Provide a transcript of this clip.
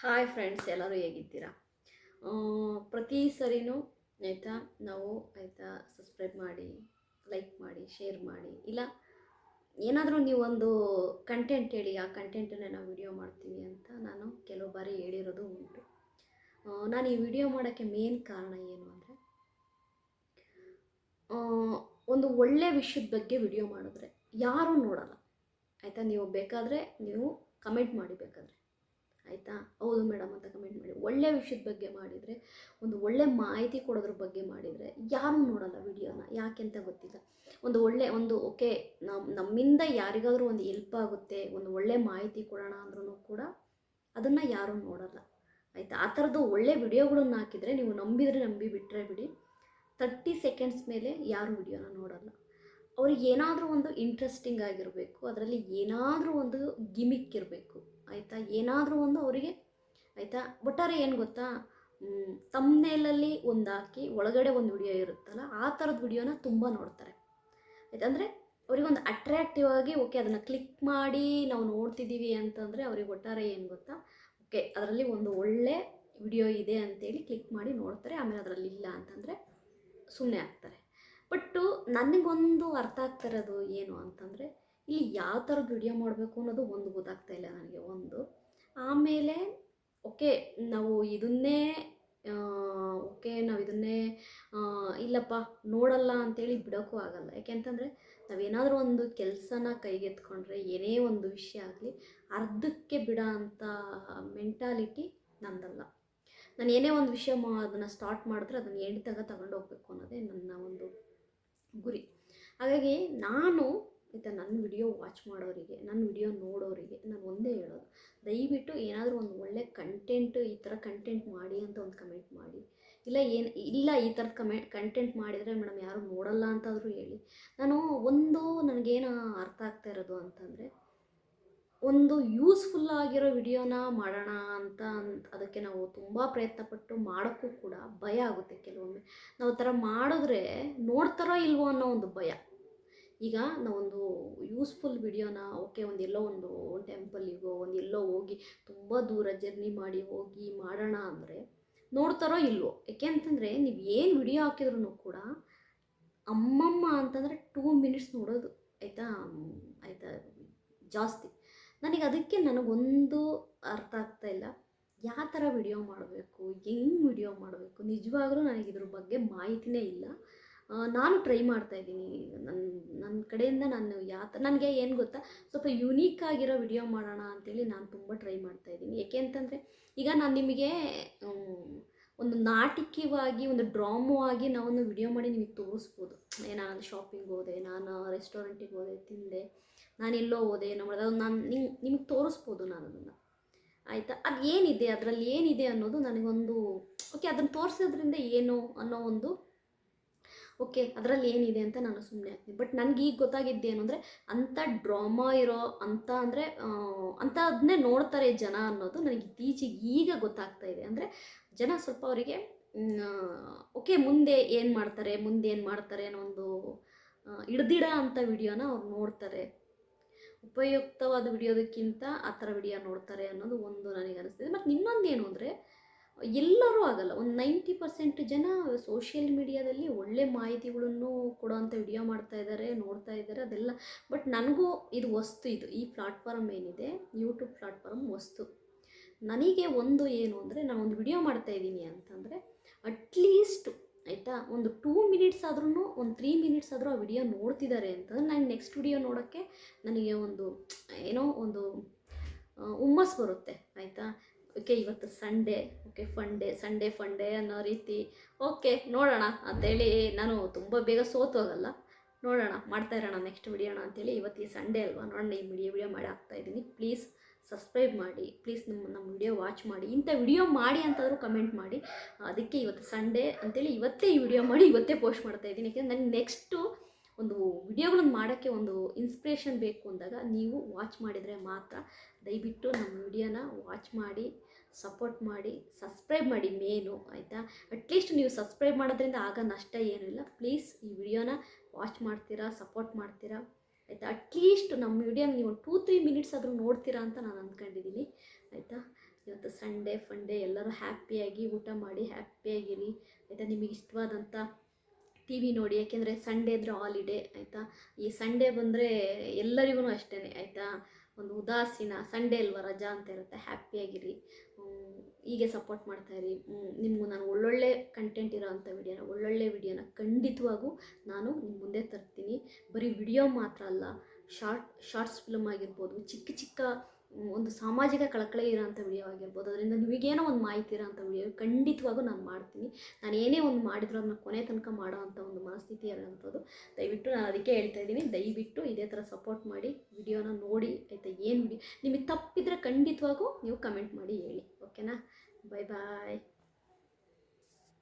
Hi friends ಎಲ್ಲರೂ ಹೇಗಿದ್ದೀರಾ? ಪ್ರತಿ ಸರಿನೂ ಆಯಿತಾ? ನಾವು ಆಯಿತಾ? ಸಬ್ಸ್ಕ್ರೈಬ್ ಮಾಡಿ ಲೈಕ್ ಮಾಡಿ ಶೇರ್ ಮಾಡಿ. ಇಲ್ಲ, ಏನಾದರೂ ನೀವೊಂದು ಕಂಟೆಂಟ್ ಹೇಳಿ, ಆ ಕಂಟೆಂಟನ್ನೇ ನಾವು ವಿಡಿಯೋ ಮಾಡ್ತೀವಿ ಅಂತ ನಾನು ಕೆಲವು ಬಾರಿ ಹೇಳಿರೋದು ಉಂಟು. ನಾನು ಈ ವಿಡಿಯೋ ಮಾಡೋಕ್ಕೆ ಮೇನ್ ಕಾರಣ ಏನು ಅಂದರೆ ಒಂದು ಒಳ್ಳೆಯ ವಿಷಯದ ಬಗ್ಗೆ ವಿಡಿಯೋ ಮಾಡಿದ್ರೆ ಯಾರೂ ನೋಡಲ್ಲ. ಆಯಿತಾ? ನೀವು ಬೇಕಾದರೆ ನೀವು ಕಮೆಂಟ್ ಮಾಡಿ ಬೇಕಾದರೆ. ಆಯಿತಾ? ಹೌದು ಮೇಡಮ್, ಅಂತ ಕಮೆಂಟ್ ಮಾಡಿ. ಒಳ್ಳೆಯ ವಿಷಯದ ಬಗ್ಗೆ ಮಾಡಿದರೆ, ಒಂದು ಒಳ್ಳೆ ಮಾಹಿತಿ ಕೊಡೋದ್ರ ಬಗ್ಗೆ ಮಾಡಿದರೆ, ಯಾರು ನೋಡಲ್ಲ ವಿಡಿಯೋನ? ಯಾಕೆ ಅಂತ ಗೊತ್ತಿಲ್ಲ. ಒಂದು ಒಳ್ಳೆ, ಒಂದು ಓಕೆ ನಮ್ಮ ನಮ್ಮಿಂದ ಯಾರಿಗಾದರೂ ಒಂದು ಹೆಲ್ಪ್ ಆಗುತ್ತೆ, ಒಂದು ಒಳ್ಳೆ ಮಾಹಿತಿ ಕೊಡೋಣ ಅಂದ್ರೂ ಕೂಡ ಅದನ್ನು ಯಾರೂ ನೋಡಲ್ಲ. ಆಯಿತಾ? ಆ ಥರದ್ದು ಒಳ್ಳೆ ವಿಡಿಯೋಗಳನ್ನ ಹಾಕಿದರೆ ನೀವು ನಂಬಿದರೆ ನಂಬಿ ಬಿಟ್ಟರೆ ಬಿಡಿ ತರ್ಟಿ ಸೆಕೆಂಡ್ಸ್ ಮೇಲೆ ಯಾರು ವಿಡಿಯೋನ ನೋಡಲ್ಲ. ಅವ್ರಿಗೆ ಏನಾದರೂ ಒಂದು ಇಂಟ್ರೆಸ್ಟಿಂಗ್ ಆಗಿರಬೇಕು, ಅದರಲ್ಲಿ ಏನಾದರೂ ಒಂದು ಗಿಮಿಕ್ ಇರಬೇಕು ಆಯಿತಾ? ಏನಾದರೂ ಒಂದು ಅವರಿಗೆ, ಆಯಿತಾ? ಒಟ್ಟಾರೆ ಏನು ಗೊತ್ತಾ? ತಮ್ಮನೇಲಲ್ಲಿ ಒಂದು ಹಾಕಿ ಒಳಗಡೆ ಒಂದು ವಿಡಿಯೋ ಇರುತ್ತಲ್ಲ, ಆ ಥರದ ವಿಡಿಯೋನ ತುಂಬ ನೋಡ್ತಾರೆ. ಆಯ್ತಾ? ಅಂದರೆ ಅವರಿಗೊಂದು ಅಟ್ರ್ಯಾಕ್ಟಿವ್ ಆಗಿ ಓಕೆ ಅದನ್ನು ಕ್ಲಿಕ್ ಮಾಡಿ ನಾವು ನೋಡ್ತಿದ್ದೀವಿ ಅಂತಂದರೆ ಅವ್ರಿಗೆ ಒಟ್ಟಾರೆ ಏನು ಗೊತ್ತಾ? ಓಕೆ ಅದರಲ್ಲಿ ಒಂದು ಒಳ್ಳೆ ವಿಡಿಯೋ ಇದೆ ಅಂತೇಳಿ ಕ್ಲಿಕ್ ಮಾಡಿ ನೋಡ್ತಾರೆ, ಆಮೇಲೆ ಅದರಲ್ಲಿ ಇಲ್ಲ ಅಂತಂದರೆ ಸುಮ್ಮನೆ ಆಗ್ತಾರೆ ಬಟ್ಟು ನನಗೊಂದು ಅರ್ಥ ಆಗ್ತಾ ಇರೋದು ಏನು ಅಂತಂದರೆ ಇಲ್ಲಿ ಯಾವ ಥರದ್ದು ವಿಡಿಯೋ ಮಾಡಬೇಕು ಅನ್ನೋದು ಒಂದು ಗೊತ್ತಾಗ್ತಾ ಇಲ್ಲ ನನಗೆ, ಒಂದು. ಆಮೇಲೆ ಓಕೆ ನಾವು ಇದನ್ನೇ ಓಕೆ ನಾವು ಇದನ್ನೇ ಇಲ್ಲಪ್ಪ, ನೋಡಲ್ಲ ಅಂತೇಳಿ ಬಿಡೋಕ್ಕೂ ಆಗಲ್ಲ. ಯಾಕೆಂತಂದರೆ ನಾವೇನಾದರೂ ಒಂದು ಕೆಲಸನ ಕೈಗೆತ್ಕೊಂಡ್ರೆ, ಏನೇ ಒಂದು ವಿಷಯ ಆಗಲಿ, ಅರ್ಧಕ್ಕೆ ಬಿಡೋ ಅಂಥ ಮೆಂಟಾಲಿಟಿ ನಂದಲ್ಲ ನಾನು ಏನೇ ಒಂದು ವಿಷಯ ಮಾ, ಅದನ್ನು ಸ್ಟಾರ್ಟ್ ಮಾಡಿದ್ರೆ ಅದನ್ನು ಎಂಡ್ ತಗ ತಗೊಂಡು ಹೋಗ್ಬೇಕು ಅನ್ನೋದೇ ನನ್ನ ಒಂದು ಗುರಿ. ಹಾಗಾಗಿ ನಾನು ಆಯಿತಾ ನನ್ನ ವಿಡಿಯೋ ವಾಚ್ ಮಾಡೋರಿಗೆ, ನನ್ನ ವಿಡಿಯೋ ನೋಡೋರಿಗೆ ನಾನು ಒಂದೇ ಹೇಳೋದು. ದಯವಿಟ್ಟು ಏನಾದರೂ ಒಂದು ಒಳ್ಳೆ ಕಂಟೆಂಟ್ ಈ ಥರ ಕಂಟೆಂಟ್ ಮಾಡಿ ಅಂತ ಒಂದು ಕಮೆಂಟ್ ಮಾಡಿ. ಇಲ್ಲ ಏನು, ಇಲ್ಲ ಈ ಥರದ ಕಮೆ ಕಂಟೆಂಟ್ ಮಾಡಿದರೆ ಮೇಡಮ್ ಯಾರು ನೋಡಲ್ಲ ಅಂತಾದರೂ ಹೇಳಿ. ನಾನು ಒಂದು ನನಗೇನು ಅರ್ಥ ಆಗ್ತಾ ಇರೋದು ಅಂತಂದರೆ, ಒಂದು ಯೂಸ್ಫುಲ್ ಆಗಿರೋ ವಿಡಿಯೋನ ಮಾಡೋಣ ಅಂತ ಅದಕ್ಕೆ ನಾವು ತುಂಬ ಪ್ರಯತ್ನಪಟ್ಟು ಮಾಡೋಕ್ಕೂ ಕೂಡ ಭಯ ಆಗುತ್ತೆ ಕೆಲವೊಮ್ಮೆ. ನಾವು ಥರ ಮಾಡಿದ್ರೆ ನೋಡ್ತಾರೋ ಇಲ್ವೋ ಅನ್ನೋ ಒಂದು ಭಯ. ಈಗ ನಾವೊಂದು ಯೂಸ್ಫುಲ್ ವಿಡಿಯೋನ ಓಕೆ ಒಂದು ಎಲ್ಲೋ ಒಂದು ಟೆಂಪಲ್ಲಿಗೋ ಒಂದು ಎಲ್ಲೋ ಹೋಗಿ ತುಂಬ ದೂರ ಜರ್ನಿ ಮಾಡಿ ಹೋಗಿ ಮಾಡೋಣ ಅಂದರೆ ನೋಡ್ತಾರೋ ಇಲ್ವೋ? ಯಾಕೆ ಅಂತಂದರೆ ನೀವು ಏನು ವಿಡಿಯೋ ಹಾಕಿದ್ರು ಕೂಡ ಅಮ್ಮಮ್ಮ ಅಂತಂದರೆ ಟೂ ಮಿನಿಟ್ಸ್ ನೋಡೋದು, ಆಯಿತಾ? ಆಯಿತಾ? ಜಾಸ್ತಿ. ನನಗೆ ಅದಕ್ಕೆ ನನಗೊಂದು ಅರ್ಥ ಆಗ್ತಾ ಇಲ್ಲ. ಯಾವ ಥರ ವಿಡಿಯೋ ಮಾಡಬೇಕು? ಹೆಂಗೆ ವಿಡಿಯೋ ಮಾಡಬೇಕು? ನಿಜವಾಗ್ಲೂ ನನಗೆ ಇದ್ರ ಬಗ್ಗೆ ಮಾಹಿತಿನೇ ಇಲ್ಲ. ನಾನು ಟ್ರೈ ಮಾಡ್ತಾ ಇದ್ದೀನಿ. ನನ್ನ ನನ್ನ ಕಡೆಯಿಂದ ನಾನು ಯಾತ ನನಗೆ ಏನು ಗೊತ್ತಾ? ಸ್ವಲ್ಪ ಯುನೀಕ್ ಆಗಿರೋ ವಿಡಿಯೋ ಮಾಡೋಣ ಅಂತೇಳಿ ನಾನು ತುಂಬ ಟ್ರೈ ಮಾಡ್ತಾ ಇದ್ದೀನಿ. ಏಕೆ ಅಂತಂದರೆ, ಈಗ ನಾನು ನಿಮಗೆ ಒಂದು ನಾಟಕೀಯವಾಗಿ, ಒಂದು ಡ್ರಾಮೋ ಆಗಿ ನಾವೊಂದು ವಿಡಿಯೋ ಮಾಡಿ ನಿಮಗೆ ತೋರಿಸ್ಬೋದು. ನಾನು ಶಾಪಿಂಗ್ ಹೋದೆ, ನಾನು ರೆಸ್ಟೋರೆಂಟಿಗೆ ಹೋದೆ, ತಿಂದೆ, ನಾನು ಎಲ್ಲೋ ಹೋದೆ ಅದು ನಾನು ನಿಂಗೆ ನಿಮಗೆ ತೋರಿಸ್ಬೋದು ನಾನು ಅದನ್ನು. ಆಯಿತಾ? ಅದು ಏನಿದೆ, ಅದರಲ್ಲಿ ಏನಿದೆ ಅನ್ನೋದು ನನಗೊಂದು ಓಕೆ ಅದನ್ನು ತೋರಿಸೋದ್ರಿಂದ ಏನು ಅನ್ನೋ ಒಂದು ಓಕೆ, ಅದರಲ್ಲಿ ಏನಿದೆ ಅಂತ ನಾನು ಸುಮ್ಮನೆ ಆಗ್ತೀನಿ ಬಟ್ ನನಗೆ ಈಗ ಗೊತ್ತಾಗಿದ್ದೇನು ಅಂದರೆ, ಅಂಥ ಡ್ರಾಮಾ ಇರೋ ಅಂಥ ಅಂದರೆ ಅಂಥದನ್ನೇ ನೋಡ್ತಾರೆ ಜನ ಅನ್ನೋದು ನನಗೆ ಇತ್ತೀಚೆಗೆ ಈಗ ಗೊತ್ತಾಗ್ತಾ ಇದೆ. ಅಂದರೆ ಜನ ಸ್ವಲ್ಪ ಅವರಿಗೆ ಓಕೆ, ಮುಂದೆ ಏನು ಮಾಡ್ತಾರೆ, ಮುಂದೆ ಏನು ಮಾಡ್ತಾರೆ ಅನ್ನೋ ಒಂದು ಹಿಡ್ದಿಡ ಅಂಥ ವಿಡಿಯೋನ ಅವ್ರು ನೋಡ್ತಾರೆ. ಉಪಯುಕ್ತವಾದ ವಿಡಿಯೋದಕ್ಕಿಂತ ಆ ಥರ ವಿಡಿಯೋ ನೋಡ್ತಾರೆ ಅನ್ನೋದು ಒಂದು ನನಗೆ ಅನಿಸ್ತಿದೆ. ಮತ್ತು ಇನ್ನೊಂದು ಏನು ಅಂದರೆ ಎಲ್ಲರೂ ಆಗಲ್ಲ, ಒಂದು ನೈಂಟಿ ಪರ್ಸೆಂಟ್ ಜನ ಸೋಷಿಯಲ್ ಮೀಡಿಯಾದಲ್ಲಿ ಒಳ್ಳೆ ಮಾಹಿತಿಗಳನ್ನು ಕೊಡೋವಂಥ ವಿಡಿಯೋ ಮಾಡ್ತಾ ಇದ್ದಾರೆ ನೋಡ್ತಾ ಇದ್ದಾರೆ ಅದೆಲ್ಲ. ಬಟ್ ನನಗೂ ಇದು ವಸ್ತು ಇದು. ಈ ಪ್ಲಾಟ್ಫಾರ್ಮ್ ಏನಿದೆ ಯೂಟ್ಯೂಬ್ ಪ್ಲಾಟ್ಫಾರ್ಮ್ ವಸ್ತು. ನನಗೆ ಒಂದು ಏನು ಅಂದರೆ, ನಾನು ಒಂದು ವಿಡಿಯೋ ಮಾಡ್ತಾ ಇದ್ದೀನಿ ಅಂತಂದರೆ ಅಟ್ಲೀಸ್ಟ್ ಆಯಿತಾ, ಒಂದು ಟೂ ಮಿನಿಟ್ಸ್ ಆದ್ರೂ ಒಂದು ತ್ರೀ ಮಿನಿಟ್ಸ್ ಆದರೂ ಆ ವಿಡಿಯೋ ನೋಡ್ತಿದ್ದಾರೆ ಅಂತಂದ್ರೆ ನಾನು ನೆಕ್ಸ್ಟ್ ವಿಡಿಯೋ ನೋಡೋಕ್ಕೆ ನನಗೆ ಒಂದು, ಏನೋ ಒಂದು ಹುಮ್ಮಸ್ ಬರುತ್ತೆ, ಆಯಿತಾ. ಓಕೆ ಇವತ್ತು Sunday okay Funday Sunday Funday ಅನ್ನೋ ರೀತಿ. ಓಕೆ ನೋಡೋಣ ಅಂತೇಳಿ ನಾನು ತುಂಬ ಬೇಗ ಸೋತು ಹೋಗಲ್ಲ. ನೋಡೋಣ, ಮಾಡ್ತಾ ಇರೋಣ ನೆಕ್ಸ್ಟ್ ವಿಡಿಯೋಣ ಅಂತೇಳಿ ಇವತ್ತು ಈ ಸಂಡೇ ಅಲ್ವಾ? ನೋಡೋಣ ಈ ವಿಡಿಯೋ ವಿಡಿಯೋ ಮಾಡಿ ಹಾಕ್ತಾ ಇದ್ದೀನಿ. ಪ್ಲೀಸ್ ಸಬ್ಸ್ಕ್ರೈಬ್ ಮಾಡಿ. ಪ್ಲೀಸ್ ನಮ್ಮ ನಮ್ಮ ವಿಡಿಯೋ ವಾಚ್ ಮಾಡಿ. ಇಂಥ ವಿಡಿಯೋ ಮಾಡಿ ಅಂತಾದರೂ ಕಮೆಂಟ್ ಮಾಡಿ. ಅದಕ್ಕೆ ಇವತ್ತು ಸಂಡೇ ಅಂತೇಳಿ ಇವತ್ತೇ ಈ ವಿಡಿಯೋ ಮಾಡಿ, ಇವತ್ತೇ ಪೋಸ್ಟ್ ಮಾಡ್ತಾ ಇದ್ದೀನಿ. ಯಾಕೆಂದರೆ ನನಗೆ ನೆಕ್ಸ್ಟು ಒಂದು ವಿಡಿಯೋಗಳನ್ನು ಮಾಡೋಕ್ಕೆ ಒಂದು ಇನ್ಸ್ಪಿರೇಷನ್ ಬೇಕು ಅಂದಾಗ ನೀವು ವಾಚ್ ಮಾಡಿದರೆ ಮಾತ್ರ ದಯವಿಟ್ಟು ನಮ್ಮ ವಿಡಿಯೋನ ವಾಚ್ ಮಾಡಿ ಸಪೋರ್ಟ್ ಮಾಡಿ ಸಬ್ಸ್ಕ್ರೈಬ್ ಮಾಡಿ ಮೇನು ಆಯಿತಾ? ಅಟ್ಲೀಸ್ಟ್ ನೀವು ಸಬ್ಸ್ಕ್ರೈಬ್ ಮಾಡೋದ್ರಿಂದ ಆಗ ನಷ್ಟ ಏನಿಲ್ಲ ಪ್ಲೀಸ್ ಈ ವಿಡಿಯೋನ ವಾಚ್ ಮಾಡ್ತೀರಾ ಸಪೋರ್ಟ್ ಮಾಡ್ತೀರಾ? ಆಯಿತಾ? ಅಟ್ಲೀಸ್ಟ್ ನಮ್ಮ ವಿಡಿಯೋನ ನೀವು ಟೂ ತ್ರೀ ಮಿನಿಟ್ಸ್ ಆದರೂ ನೋಡ್ತೀರಾ ಅಂತ ನಾನು ಅಂದ್ಕೊಂಡಿದ್ದೀನಿ. ಆಯಿತಾ? ಇವತ್ತು ಸಂಡೇ ಫಂಡೇ ಎಲ್ಲರೂ ಹ್ಯಾಪಿಯಾಗಿ ಊಟ ಮಾಡಿ ಹ್ಯಾಪಿಯಾಗಿರಿ ಆಯಿತಾ? ನಿಮಗೆ ಇಷ್ಟವಾದಂಥ ಟಿ ವಿ ನೋಡಿ, ಯಾಕೆಂದರೆ ಸಂಡೇ ಅಂದರೆ ಹಾಲಿಡೇ ಆಯಿತಾ? ಈ ಸಂಡೇ ಬಂದರೆ ಎಲ್ಲರಿಗೂ ಅಷ್ಟೇ ಆಯಿತಾ? ಒಂದು ಉದಾಸೀನ ಸಂಡೇ ಅಲ್ವಾ ರಜಾ ಅಂತ ಇರುತ್ತೆ ಹ್ಯಾಪಿಯಾಗಿರಿ ಹೀಗೆ ಸಪೋರ್ಟ್ ಮಾಡ್ತಾಯಿರಿ ನಿಮಗೂ ನಾನು ಒಳ್ಳೊಳ್ಳೆ ಕಂಟೆಂಟ್ ಇರೋವಂಥ ವಿಡಿಯೋನ ಒಳ್ಳೊಳ್ಳೆ ವಿಡಿಯೋನ ಖಂಡಿತವಾಗೂ ನಾನು ನಿಮ್ಮ ಮುಂದೆ ತರ್ತೀನಿ. ಬರೀ ವಿಡಿಯೋ ಮಾತ್ರ ಅಲ್ಲ ಶಾರ್ಟ್ ಶಾರ್ಟ್ಸ್ ಫಿಲ್ಮ್ ಆಗಿರ್ಬೋದು, ಚಿಕ್ಕ ಚಿಕ್ಕ ಒಂದು ಸಾಮಾಜಿಕ ಕಳಕಳಿ ಇರೋಂಥ ವಿಡಿಯೋ ಆಗಿರ್ಬೋದು, ಅದರಿಂದ ನಿಮಗೇನೋ ಒಂದು ಮಾಹಿತಿ ಇರೋಂಥ ವಿಡಿಯೋ ಖಂಡಿತವಾಗೂ ನಾನು ಮಾಡ್ತೀನಿ. ನಾನು ಏನೇ ಒಂದು ಮಾಡಿದ್ರು ಅದನ್ನ ಕೊನೆ ತನಕ ಮಾಡೋ ಅಂಥ ಒಂದು ಮನಸ್ಥಿತಿ ಇರೋವಂಥದ್ದು ದಯವಿಟ್ಟು ನಾನು ಅದಕ್ಕೆ ಹೇಳ್ತಾ ಇದ್ದೀನಿ. ದಯವಿಟ್ಟು ಇದೇ ಥರ ಸಪೋರ್ಟ್ ಮಾಡಿ ವಿಡಿಯೋನ ನೋಡಿ, ಆಯಿತಾ? ಏನು ನಿಮಗೆ ತಪ್ಪಿದ್ರೆ ಖಂಡಿತವಾಗೂ ನೀವು ಕಮೆಂಟ್ ಮಾಡಿ ಹೇಳಿ. ಓಕೆನಾ? ಬಾಯ್ ಬಾಯ್